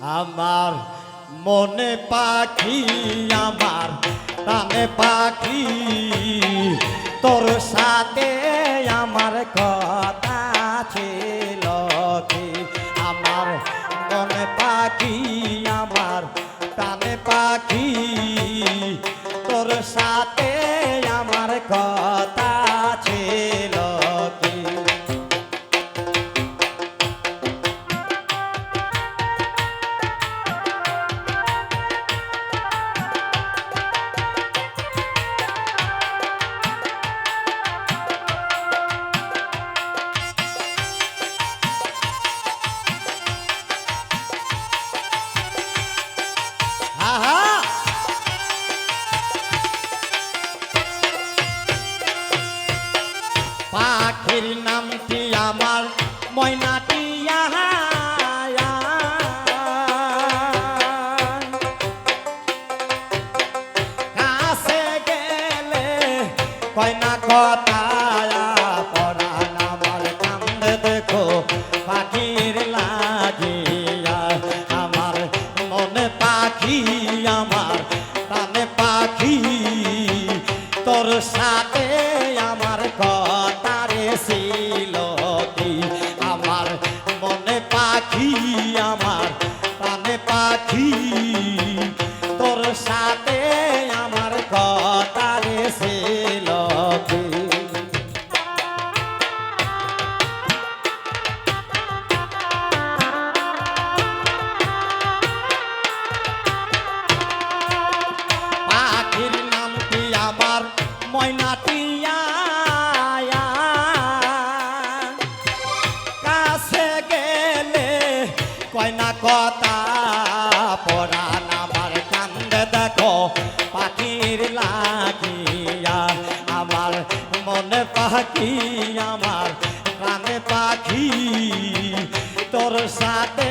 আমার মনে পাখি, আমার প্রাণে পাখি। তোর সাথে আমার কথা ছিল কি? আমার মনে পাখি, আমার প্রাণে পাখি। তোর সাথে আমার কথা পাখির নামটি আমার? ময়নাটি আহা কাছে গেলে কয় না কথা কান্দে দেখো পাখির লাগিয়া মনে পাখি আমার প্রাণে পাখি তোর সাথে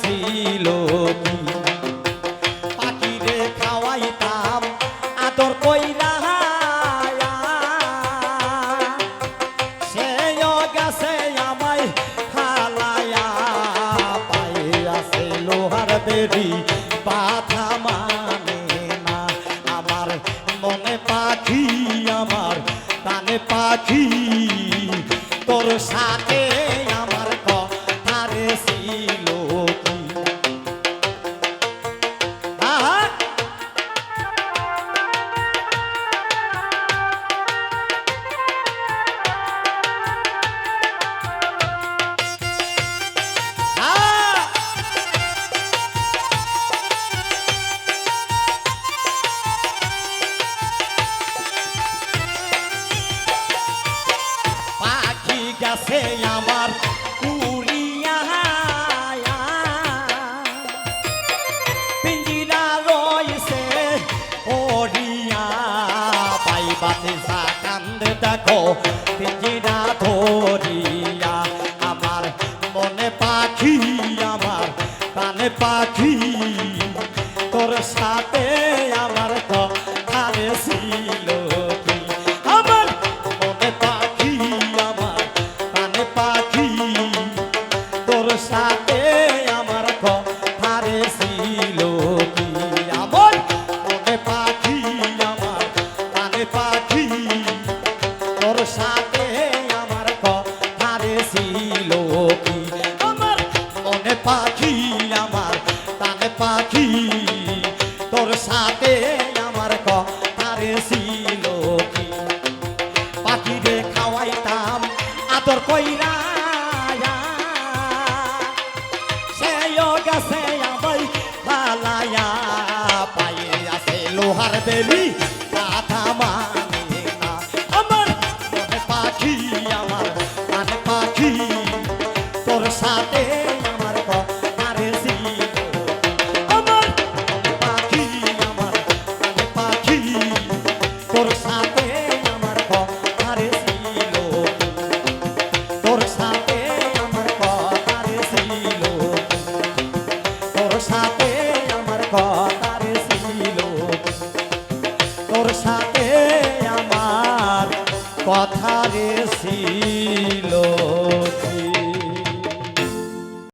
ছিল কি? পাখিরে খাওয়াইতাম, আদর কইরা লোহার বাধা মানে না। আমার মনে পাখি, আমার কানে পাখি। তোর সাথে আমার কথারে ছিল গেছে আমার দেখো পিঞ্জিরা ধরিয়া আমার মনে পাখি আমার কানে পাখি। তোর সাথে সাথে আমার কথারে ছিল কি? আমার মনে পাখি আমার, কানে পাখি। তোর সাথে আমার কথারে ছিল কি? আমার মনে পাখি আমার, কানে পাখি। তোর সাথে আমার কথারে ছিল কি? পাখিরে খাওয়াইতাম, আদর কইরা লোহার বেলি কথা মানে না আমার মনে পাখি আমার মানে পাখি তোর সাথে আমার কথারে ছিল আমার মনে পাখি আমার মানে পাখি তোর সাথে আমার কথারে ছিল তোর সাথে আমার কথারে ছিল তোর সাথে আমার কথা